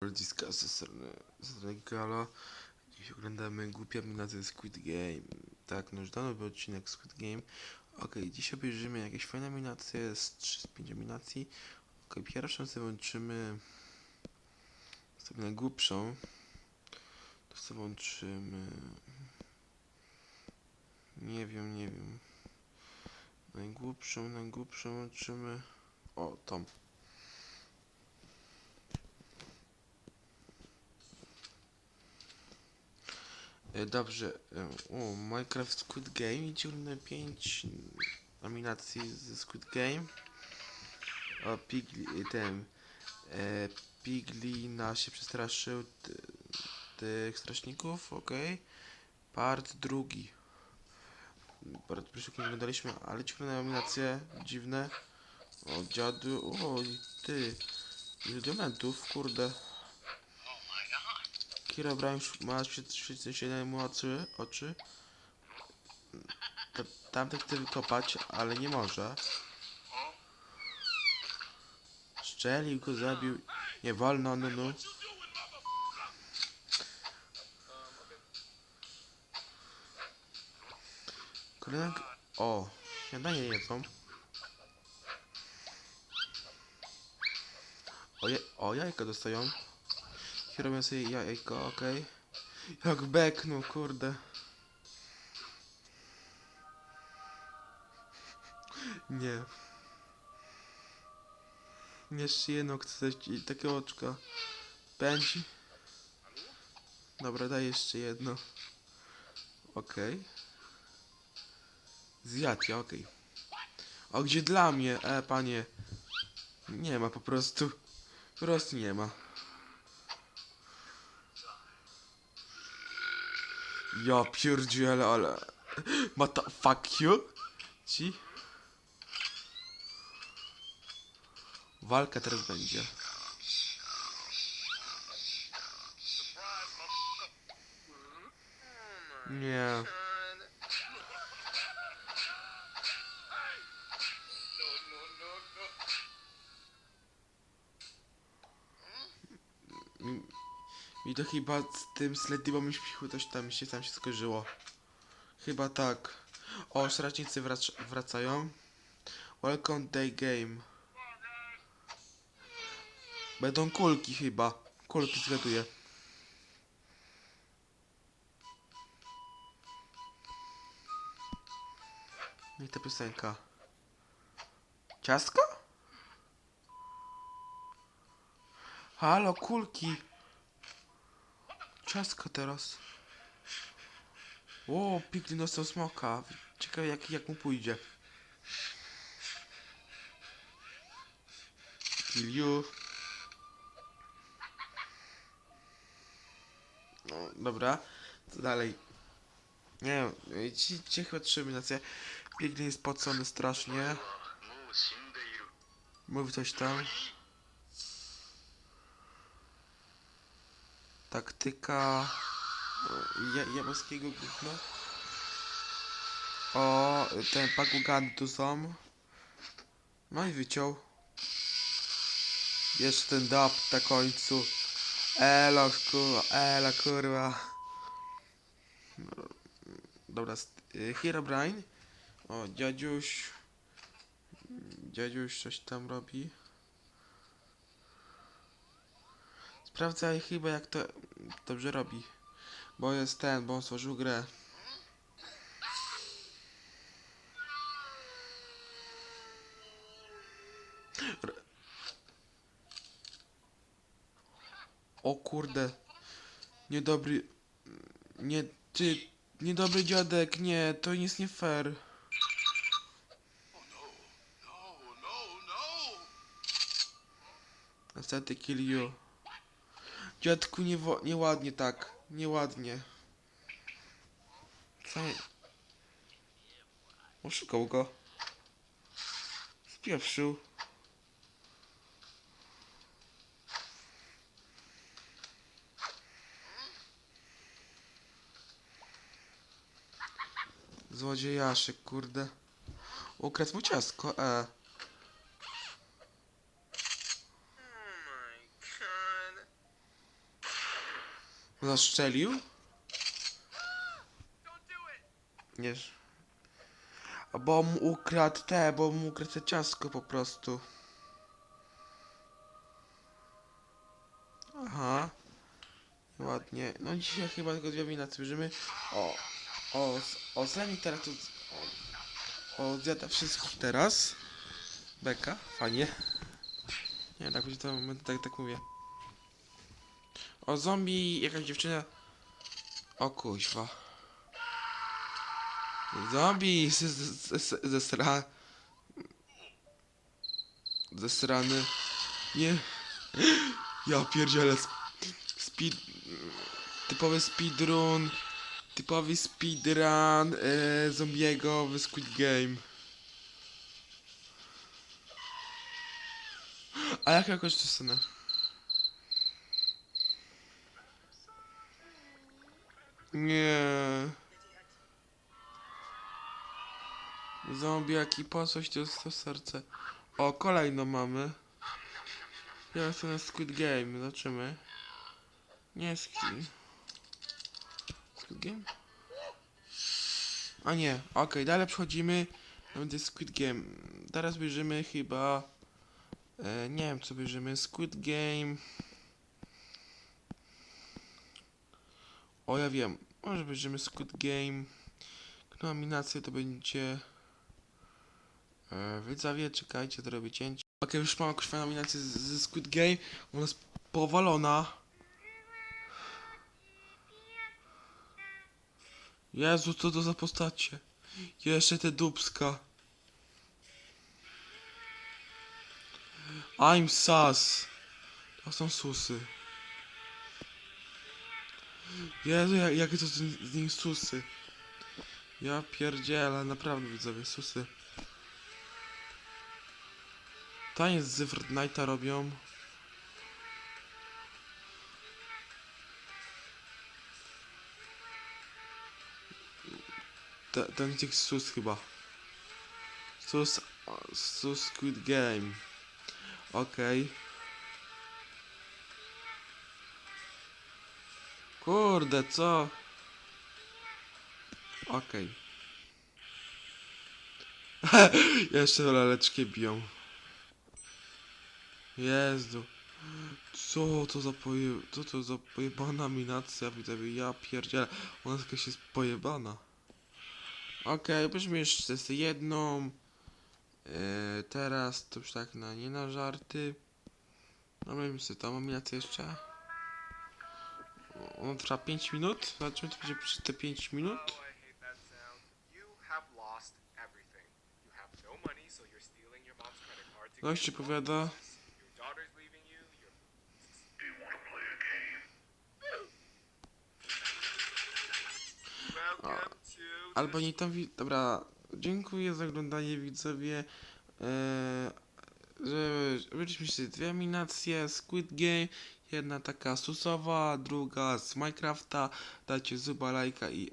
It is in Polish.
Ludziska ze strony, ze strony Gala. Dziś oglądamy głupia animację Squid Game. Tak, no już dawno był odcinek Squid Game. Okej, dziś obejrzymy jakieś fajne animacje, jest 3 z 5 animacji. Okej, pierwszą sobie włączymy sobie najgłupszą. To sobie włączymy... Nie wiem, nie wiem. Najgłupszą, najgłupszą włączymy... O, tą. Dobrze. e, O, Minecraft Squid Game i dziurne 5 nominacji ze Squid Game. O, Pigli, ten. E, Piglina się przestraszył ty, tych strażników, okej. Part drugi. Part pierwszy nie oglądaliśmy, ale dziwne nominacje, dziwne. O, dziadu, o, ty. Ile diamentów, kurde. Kira Brown ma świecenie mu oczy, oczy. Ta- Tamten chce wykopać, ale nie może. Szczelił go, zabił. Nie wolno, no, no. O, śniadanie jedzą. O, je, o jajka dostają. I robię sobie jajko, okej. Jak beknął, kurde. Nie. Jeszcze jedno chcę takie oczka. Pędzi. Dobra, daj jeszcze jedno. Okej. Zjadł ja, okej. O, gdzie dla mnie? E, panie. Nie ma po prostu. Po prostu nie ma. Ja pierdzielę, ale... Mata... Fuck you? Ci? Walka teraz będzie. Nie. Mi to chyba z tym Sledibą śpichu coś tam się tam się skojarzyło. Chyba tak. O, strażnicy wrac wracają. Welcome day game. Będą kulki chyba. Kulki zgaduję. No i ta piosenka. Ciastko? Halo, kulki. Ciasko teraz. O, piglin dostał smoka. Ciekawe jak, jak mu pójdzie. Kill you. No, dobra. Co dalej? Nie wiem, ci, ci chyba trzy jest pocony strasznie. No, Mówi coś tam. Taktyka ja, japońskiego gówna. O, ten pakugany tu są. No i wyciął. Jeszcze ten dub na końcu. Elo, kurwa, elo, kurwa. Dobra, y, Herobrine. O, dziadziuś. Dziadziuś coś tam robi. Sprawdzaj chyba jak to dobrze robi. Bo jest ten, bo on stworzył grę. R o kurde. Niedobry... Nie, ty... Niedobry dziadek, nie, to jest nie fair. Niestety kill you. Dziadku, nie nieładnie tak. Nieładnie. Co? Oszukał go. Spieprzył. Złodziejaszek, kurde. Ukradł mu ciastko, e. Zaszczelił? Nie. A bo mu ukradł te, bo mu ukradł te ciastko po prostu. Aha. Ładnie. No dzisiaj chyba tylko dwie minacje bierzemy. O. O, o Zemi teraz tu... O, o zjada wszystkich teraz. Beka, fajnie. Nie, tak będzie to, tak, tak mówię. O zombie, jakaś dziewczyna. O kuźwa. Zombie z- z- z- zesra... Zesrany. Nie. Ja pierdzielę. sp- Speed... Typowy speedrun. Typowy speedrun e, zombiego w Squid Game. A jak jakoś to scenę? Nie. Zombiaki, po coś to jest to serce. O, kolejną mamy. Ja jestem na Squid Game, zobaczymy. Nie Squid... Squid Game? A nie, okej, dalej przechodzimy. Będzie Squid Game. Teraz bierzemy chyba... E, nie wiem co bierzemy. Squid Game. O ja wiem. Może bierzemy Squid Game. Nominację to będzie... E, widzowie, czekajcie, to robię cięcie. Okej, już mam jakąś nominację ze Squid Game. Ona jest powalona. Jezu, co to za postacie? Jeszcze te dubska. I'm sus. To są susy. Jezu, jak, jakie to z, z nich susy. Ja pierdzielę, naprawdę widzowie, susy. Taniec z Fortnite'a robią. Te, ten tych sus chyba. Sus, sus Squid Game. Okej. Kurde, co? Okej. Jeszcze laleczkę biją. Jezu. Co to za poje... Co to za pojebana nominacja, widzowie? Ja pierdzielę. Ona jakaś jest pojebana. Okej, weźmy jeszcze z jedną. E, teraz to już tak na nie na żarty. Robimy sobie tą nominację jeszcze. O, Ona trwa 5 minut. Zobaczymy, co będzie przez te 5 minut. Gość get powiada. To Albo nie tam. Dobra, dziękuję za oglądanie widzowie. Eee, że byliśmy się dwie nominacje Squid Game. Jedna taka susowa, druga z Minecrafta. Dajcie zuba, lajka i